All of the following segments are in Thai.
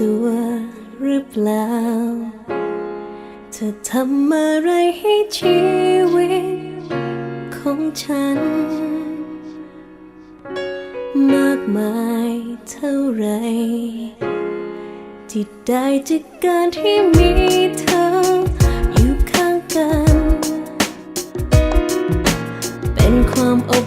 ตัวหรือเปล่า เธอทำอะไรให้ชีวิตของฉัน มากมายเท่าไรที่ได้จากการที่มีเธออยู่ข้างกัน เป็นความอบ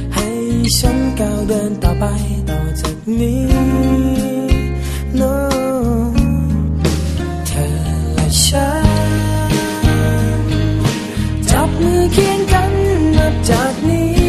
ฉันก้าวเดินต่อไปต่อจากนี้ no เธอและฉัน จับมือเคียงกันนับจากนี้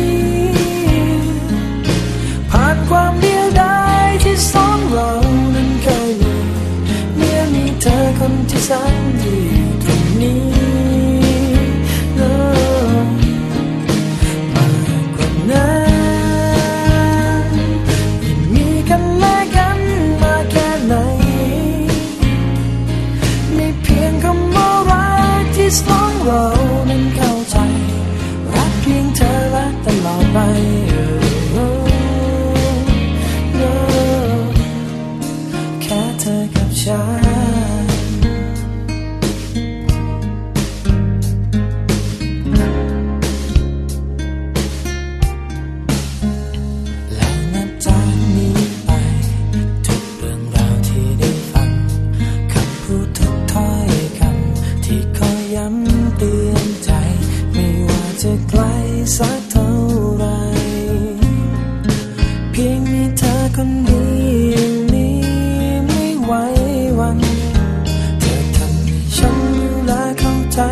สักเท่า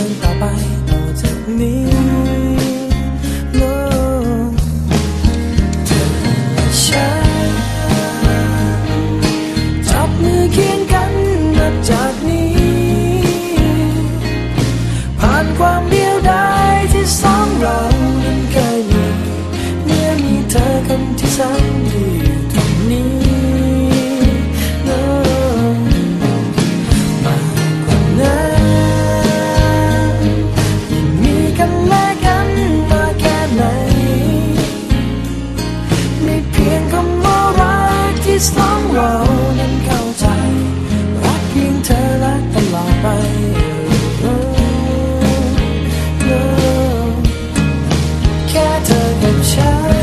น is long road นั้นเข้าใจ รักเพียงเธอและตลอดไป แค่เธอกับฉัน